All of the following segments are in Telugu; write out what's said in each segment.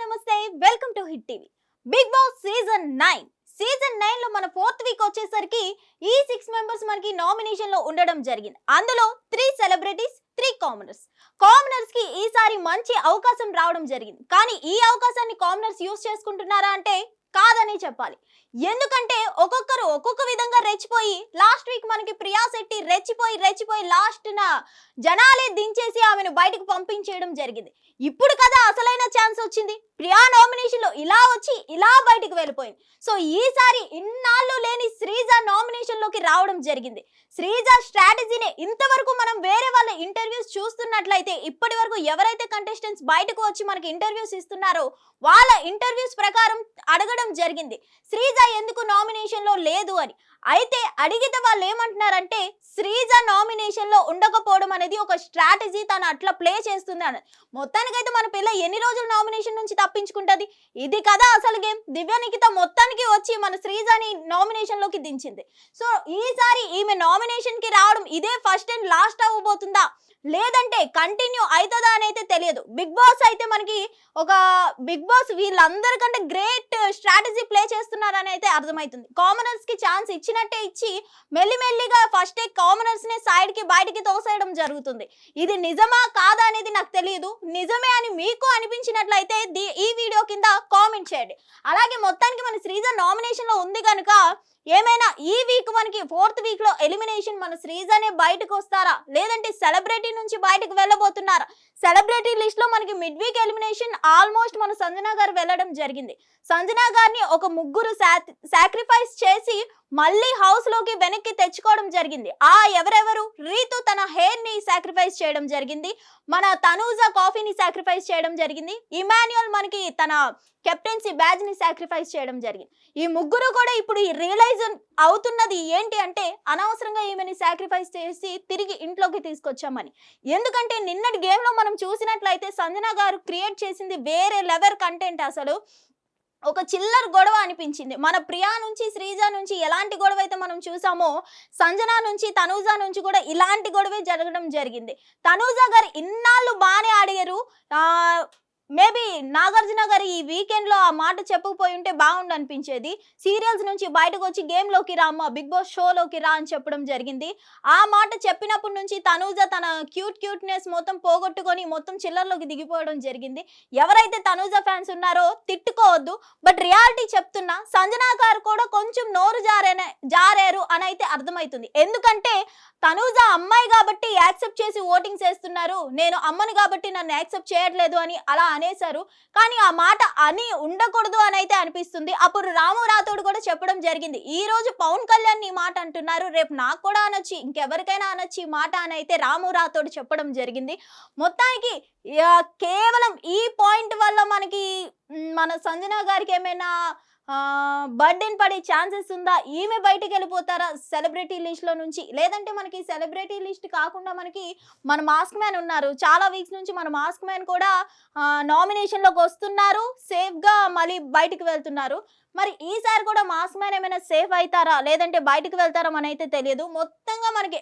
నమస్తే welcome to Hit TV. Bigg Boss season nine. Season నైన్లో మన ఫోర్త్ వీక్ వచ్చేసరికి ఈ సిక్స్ మెంబర్స్ మనకి నామినేషన్లో ఉండడం జరిగింది. అందులో త్రీ సెలబ్రిటీస్ త్రీ కామనర్స్. కామనర్స్కి ఈసారి మంచి అవకాశం రావడం జరిగింది. కానీ ఈ అవకాశాన్ని కామనర్స్ యూస్ చేసుకుంటున్నారా అంటే కాదని చెప్పాలి. ఎందుకంటే ఒక్కొక్కరు ఒక్కొక్క విధంగా రెచ్చిపోయి లాస్ట్ వీక్ మనకి ప్రియా శెట్టి రెచ్చిపోయి రెచ్చిపోయి లాస్ట్ జనాలే దించేసి ఆమెను బయటకు పంపించేయడం జరిగింది. ఇప్పుడు కదా అసలైన ఛాన్స్ వచ్చింది. ప్రియా నామినేషన్లో ఇలా వచ్చి ఇలా బయటకు వెళ్ళిపోయింది. సో ఈసారి ఇన్నాళ్ళు లేని శ్రీజ నామినేషన్లోకి రావడం జరిగింది. శ్రీజ స్ట్రాటజీనే ఇంతవరకు మనం వేరే వాళ్ళ ఇంటర్వ్యూస్ చూస్తున్నట్లయితే ఇప్పటి వరకు ఎవరైతే కంటెస్టెంట్స్ బయటకు వచ్చి మనకి ఇంటర్వ్యూస్ ఇస్తున్నారో వాళ్ళ ఇంటర్వ్యూస్ ప్రకారం అడగడం జరిగింది. శ్రీజ ఎందుకు నామినేషన్లో లేదు అని. అయితే అడిగితే వాళ్ళు ఏమంటున్నారంటే శ్రీజ నామినేషన్లో ఉండకపోవడం అనేది ఒక స్ట్రాటజీ తను అట్లా ప్లే చేస్తుంది అని మొత్తానికైతే మన పిల్ల ఎన్ని రోజులు నామినేషన్ నుంచి తప్పించుకుంటది? ఇది కదా అసలు గేమ్ దివ్యానికిత మొత్తానికి వచ్చి మన శ్రీజాని నామినేషన్లోకి దించింది. సో ఈసారి ఈమె నామినేషన్కి రావడం ఇదే ఫస్ట్ అండ్ లాస్ట్ అవ్వబోతుందా? లేదంటే కంటిన్యూ అవుతుందా అని అయితే తెలియదు. బిగ్ బాస్ అయితే మనకి ఒక బిగ్ బాస్ వీళ్ళందరికంటే గ్రేట్ స్ట్రాటజీ ప్లే చేస్తున్నారని అయితే అర్థమవుతుంది కామనర్స్కి ఛాన్స్ ఇచ్చినట్టే ఇచ్చి మెల్లిమెల్లిగా ఫస్ట్ కామనర్స్ని సైడ్కి బయటికి తోసేయడం జరుగుతుంది. ఇది నిజమా కాదా అనేది నాకు తెలియదు నిజమే అని మీకు అనిపించినట్లయితే ది- ఈ వీడియో కింద కామెంట్ చేయండి. అలాగే మొత్తానికి మన శ్రీజ నామినేషన్లో ఉంది కనుక ఏమైనా ఈ వీక్ మనకి ఫోర్త్ వీక్లో ఎలిమినేషన్ మన శ్రీజనే బయటకు వస్తారా లేదంటే సెలబ్రిటీ నుంచి బయటకు వెళ్ళబోతున్నారు. సెలబ్రిటీ లిస్ట్లో మనకి మిడ్ వీక్ ఎలిమినేషన్ ఆల్మోస్ట్ మన సంజనా గారు వెళ్ళడం జరిగింది. సంజనా గారిని ఒక ముగ్గురు సాక్రిఫైస్ చేసి మళ్ళీ హౌస్లోకి వెనక్కి తెచ్చుకోవడం జరిగింది. ఆ ఎవరెవరు? రీతు తన హెయిర్ని సాక్రిఫైస్ చేయడం జరిగింది. మన తనూజ కాఫీని సాక్రిఫైస్ చేయడం జరిగింది. ఇమాన్యుయల్ మనకి తన కెప్టెన్సీ బ్యాజ్ని సాక్రిఫైస్ చేయడం జరిగింది. ఈ ముగ్గురు కూడా ఇప్పుడు రియలైజ్ అవుతున్నది ఏంటి అంటే అనవసరంగా ఈమెని సాక్రిఫైస్ చేసి తిరిగి ఇంట్లోకి తీసుకొచ్చామని. ఎందుకంటే నిన్నటి గేమ్లో మనం చూసినట్లయితే సంజన గారు క్రియేట్ చేసింది వేరే లెవెల్ కంటెంట్ అసలు. ఒక చిల్లర గొడవ అనిపించింది. మన ప్రియా నుంచి శ్రీజ నుంచి ఎలాంటి గొడవ అయితే మనం చూసామో సంజన నుంచి తనూజ నుంచి కూడా ఇలాంటి గొడవే జరగడం జరిగింది. తనూజ గారు ఇన్నాళ్ళు బాగానే అడిగారు మేబీ నాగార్జున గారు ఈ వీకెండ్లో ఆ మాట చెప్పకపోయి ఉంటే బాగుండు అనిపించేది సీరియల్స్ నుంచి బయటకు వచ్చి గేమ్లోకి రా అమ్మ బిగ్ బాస్ షోలోకి రా అని చెప్పడం జరిగింది. ఆ మాట చెప్పినప్పటి నుంచి తనూజ తన క్యూట్ క్యూట్నెస్ మొత్తం పోగొట్టుకొని మొత్తం చిల్లర్లోకి దిగిపోవడం జరిగింది. ఎవరైతే తనూజ ఫ్యాన్స్ ఉన్నారో తిట్టుకోవద్దు. బట్ రియాలిటీ చెప్తున్నా సంజనా గారు కూడా కొంచెం నోరు జారేనే జారారు అని అయితే అర్థమవుతుంది. ఎందుకంటే తనూజ అమ్మాయి కాబట్టి యాక్సెప్ట్ చేసి ఓటింగ్ చేస్తున్నారు. నేను అమ్మని కాబట్టి నన్ను యాక్సెప్ట్ చేయట్లేదు అని అలా అనేశారు. కానీ ఆ మాట అని ఉండకూడదు అని అయితే అనిపిస్తుంది. అప్పుడు రాము రాథోడ్ కూడా చెప్పడం జరిగింది. ఈ రోజు పవన్ కళ్యాణ్ ఈ మాట అంటున్నారు. రేపు నాకు కూడా అనొచ్చి. ఇంకెవరికైనా అనొచ్చి ఈ మాట అని అయితే రాము రాథోడ్ చెప్పడం జరిగింది. మొత్తానికి కేవలం ఈ పాయింట్ వల్ల మనకి మన సంజన గారికి ఏమైనా బర్డెన్ పడే ఛాన్సెస్ ఉందా? ఈమె బయటికి వెళ్ళిపోతారా? సెలబ్రిటీ లిస్ట్లో నుంచి? లేదంటే మనకి సెలబ్రిటీ లిస్ట్ కాకుండా మనకి మన మాస్క్ మ్యాన్ ఉన్నారు. చాలా వీక్స్ నుంచి మన మాస్క్ మ్యాన్ కూడా నామినేషన్లోకి వస్తున్నారు. సేఫ్గా మళ్ళీ బయటికి వెళ్తున్నారు. మరి ఈసారి కూడా మాస్క్ మ్యాన్ ఏమైనా సేఫ్ అవుతారా? లేదంటే బయటికి వెళ్తారా మనైతే తెలియదు. మొత్తంగా మనకి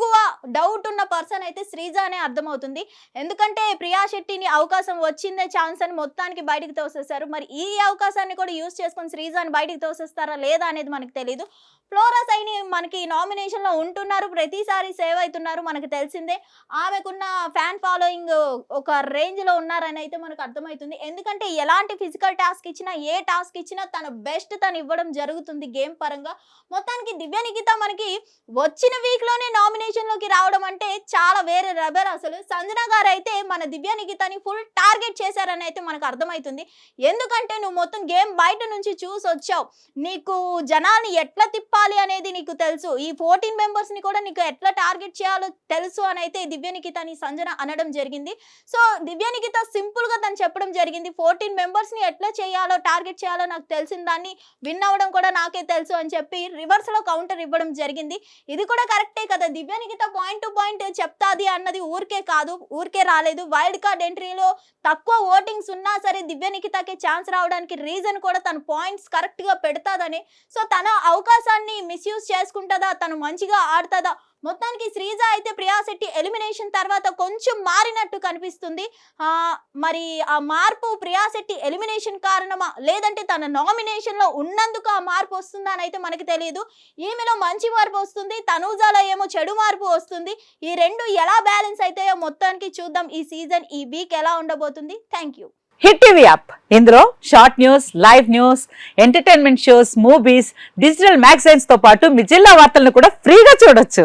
ఎక్కువ డౌట్ ఉన్న పర్సన్ అయితే శ్రీజ అనే అర్థమవుతుంది. ఎందుకంటే ప్రియా శెట్టిని అవకాశం వచ్చిందే ఛాన్స్ అని మొత్తానికి బయటికి తోసేస్తారు మరి ఈ అవకాశాన్ని కూడా యూజ్ చేసుకొని శ్రీజాని బయటికి తోసేస్తారా లేదా అనేది మనకు తెలియదు ఫ్లోరస్ సైని మనకి నామినేషన్లో ఉంటున్నారు. ప్రతిసారి సేవ్ అవుతున్నారు మనకు తెలిసిందే. ఆమెకున్న ఫ్యాన్ ఫాలోయింగ్ ఒక రేంజ్లో ఉన్నారని అయితే మనకు అర్థమవుతుంది. ఎందుకంటే ఎలాంటి ఫిజికల్ టాస్క్ ఇచ్చినా ఏ టాస్క్ ఇచ్చినా తన బెస్ట్ తను ఇవ్వడం జరుగుతుంది గేమ్ పరంగా. మొత్తానికి దివ్య నిఖిత మనకి వచ్చిన వీక్లోనే నామినేషన్ నామినేషన్లోకి రావడం అంటే చాలా వేరే రబర్ అసలు. సంజన గారు అయితే మన దివ్య నిఖితని ఫుల్ టార్గెట్ చేశారని అయితే మనకు అర్థమవుతుంది ఎందుకంటే నువ్వు మొత్తం గేమ్ బయట నుంచి చూసి వచ్చావు. నీకు జనాల్ని ఎట్లా తిప్పాలి అనేది నీకు తెలుసు. ఈ ఫోర్టీన్ మెంబర్స్ని కూడా నీకు ఎట్లా టార్గెట్ చేయాలో తెలుసు అని అయితే దివ్య నిఖితని సంజన అనడం జరిగింది. సో దివ్య నిఖిత సింపుల్గా తను చెప్పడం జరిగింది. ఫోర్టీన్ మెంబర్స్ని ఎట్లా చేయాలో టార్గెట్ చేయాలో నాకు తెలిసిన దాన్ని విన్ అవ్వడం కూడా నాకే తెలుసు అని చెప్పి రివర్స్లో కౌంటర్ ఇవ్వడం జరిగింది. ఇది కూడా కరెక్టే కదా. Divya Nikhita point to point చెప్తాది అన్నది ఊరికే కాదు ఊరికే రాలేదు. వైల్డ్ కార్డ్ ఎంట్రీలో తక్కువ ఓటింగ్స్ ఉన్నా సరే దివ్య నిఖితకి ఛాన్స్ రావడానికి రీజన్ కూడా తన పాయింట్స్ కరెక్ట్గా పెడతాదని. సో తన అవకాశాన్ని మిస్యూజ్ చేసుకుంటుందా తను మంచిగా ఆడుతుందా మొత్తానికి శ్రీజ అయితే ప్రియా శెట్టి ఎలిమినేషన్ తర్వాత కొంచెం మారినట్టు కనిపిస్తుంది. మరి ఆ మార్పు ప్రియా శెట్టి ఎలిమినేషన్ కారణమా? లేదంటే తన నామినేషన్లో ఉన్నందుకు ఆ మార్పు వస్తుందా అని అయితే మనకి తెలియదు ఈమెలో మంచి మార్పు వస్తుంది తనూజాలో ఏమో చెడు మార్పు వస్తుంది. ఈ రెండు ఎలా బ్యాలెన్స్ అవుతాయో మొత్తానికి చూద్దాం ఈ సీజన్ ఈ వీక్ ఎలా ఉండబోతుంది. Thank you Hit TV app ఇందులో short news live news entertainment shows movies digital మ్యాగజైన్స్తో పాటు మీ జిల్లా వార్తలను కూడా ఫ్రీగా చూడొచ్చు.